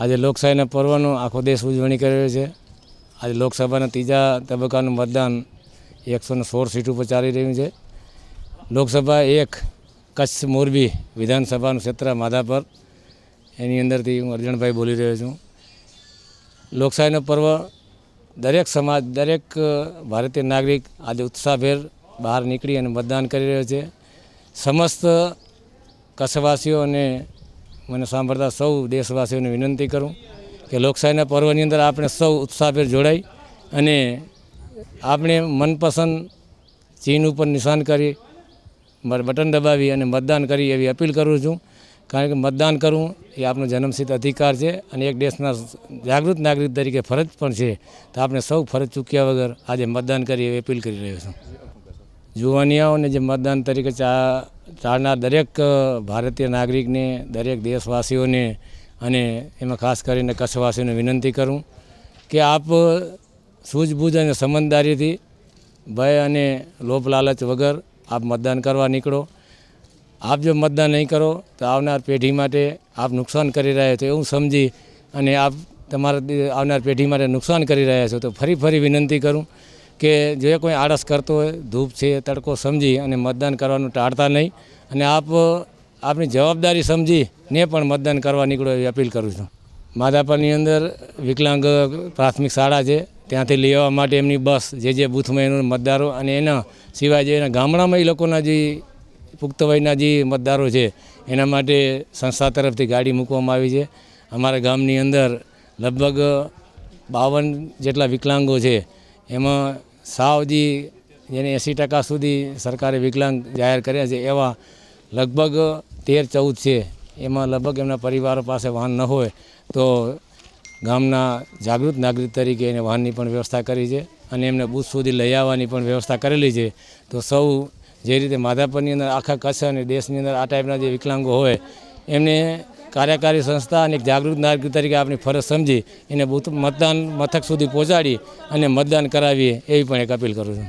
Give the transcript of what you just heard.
આજે લોકશાહીના પર્વનું આખો દેશ ઉજવણી કરી રહ્યો છે. આજે લોકસભાના ત્રીજા તબક્કાનું મતદાન એકસો ને સોળ સીટ ઉપર ચાલી રહ્યું છે. લોકસભા એક કચ્છ મોરબી વિધાનસભાનું ક્ષેત્ર માધાપર. એની અંદરથી હું અર્જણભાઈ બોલી રહ્યો છું. લોકશાહીનો પર્વ દરેક સમાજ, દરેક ભારતીય નાગરિક આજે ઉત્સાહભેર બહાર નીકળી અને મતદાન કરી રહ્યો છે. સમસ્ત કચ્છવાસીઓ અને મને સાંભળતા સૌ દેશવાસીઓને વિનંતી કરું કે લોકશાહીના પર્વની અંદર આપણે સૌ ઉત્સાહભેર જોડાઈ અને આપણે મનપસંદ ચીન ઉપર નિશાન કરી બટન દબાવી અને મતદાન કરી એવી અપીલ કરું છું. કારણ કે મતદાન કરવું એ આપણો જન્મસિદ્ધ અધિકાર છે અને એક દેશના જાગૃત નાગરિક તરીકે ફરજ પણ છે. તો આપણે સૌ ફરજ ચૂક્યા વગર આજે મતદાન કરી એવી અપીલ કરી રહ્યો છું. જુવાનિયાઓને જે મતદાન તરીકે ચા, ચાલનાર દરેક ભારતીય નાગરિકને, દરેક દેશવાસીઓને અને એમાં ખાસ કરીને કચ્છવાસીઓને વિનંતી કરું કે આપ સૂઝબૂઝ અને સમજદારીથી ભય અને લોભ લાલચ વગર આપ મતદાન કરવા નીકળો. આપ જો મતદાન નહીં કરો તો આવનાર પેઢી માટે આપ નુકસાન કરી રહ્યા છો એવું સમજી અને આપ તમારા આવનાર પેઢી માટે નુકસાન કરી રહ્યા છો તો ફરી ફરી વિનંતી કરું કે જે કોઈ આળસ કરતો હોય, ધૂપ છે, તડકો સમજી અને મતદાન કરવાનું ટાળતા નહીં. અને આપ, આપની જવાબદારી સમજીને પણ મતદાન કરવા નીકળો એવી અપીલ કરું છું. માધાપરની અંદર વિકલાંગ પ્રાથમિક શાળા છે, ત્યાંથી આવવા માટે એમની બસ, જે જે બૂથમાં એનું મતદારો અને એના સિવાય જે એના ગામડામાં એ લોકોના જે પુખ્ત વયના જે મતદારો છે, એના માટે સંસ્થા તરફથી ગાડી મૂકવામાં આવી છે. અમારા ગામની અંદર લગભગ બાવન જેટલા વિકલાંગો છે, એમાં સાવજી જેને એંસી ટકા સુધી સરકારે વિકલાંગ જાહેર કર્યા છે, એવા લગભગ તેર ચૌદ છે. એમાં લગભગ એમના પરિવારો પાસે વાહન ન હોય તો ગામના જાગૃત નાગરિક તરીકે એને વાહનની પણ વ્યવસ્થા કરી છે અને એમને બૂથ સુધી લઈ આવવાની પણ વ્યવસ્થા કરેલી છે. તો સૌ જે રીતે માધાપરની અંદર આખા કચ્છ અને દેશની અંદર આ ટાઈપના જે વિકલાંગો હોય, એમને કાર્યકારી સંસ્થા અને એક જાગૃત નાગરિક તરીકે આપણી ફરજ સમજી એને બુથ મતદાન મથક સુધી પહોંચાડી અને મતદાન કરાવીએ એવી પણ એક અપીલ કરું છું.